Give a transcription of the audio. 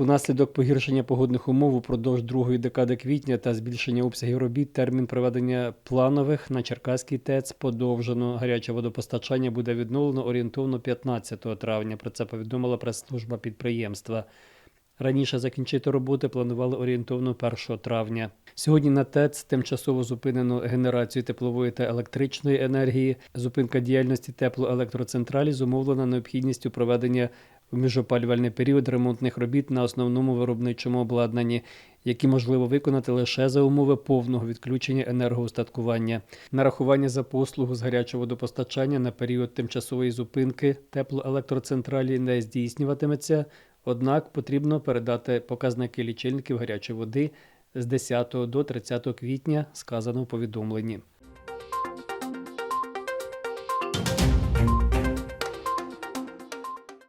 Унаслідок погіршення погодних умов упродовж другої декади квітня та збільшення обсягів робіт термін проведення планових на Черкаський ТЕЦ подовжено. Гаряче водопостачання буде відновлено орієнтовно 15 травня. Про це повідомила прес-служба підприємства. Раніше закінчити роботи планували орієнтовно 1 травня. Сьогодні на ТЕЦ тимчасово зупинено генерацію теплової та електричної енергії. Зупинка діяльності теплоелектроцентралі зумовлена необхідністю проведення в міжопалювальний період ремонтних робіт на основному виробничому обладнанні, які можливо виконати лише за умови повного відключення енергоустаткування. Нарахування за послугу з гарячого водопостачання на період тимчасової зупинки теплоелектроцентралі не здійснюватиметься. Однак потрібно передати показники лічильників гарячої води з 10 до 30 квітня, сказано в повідомленні.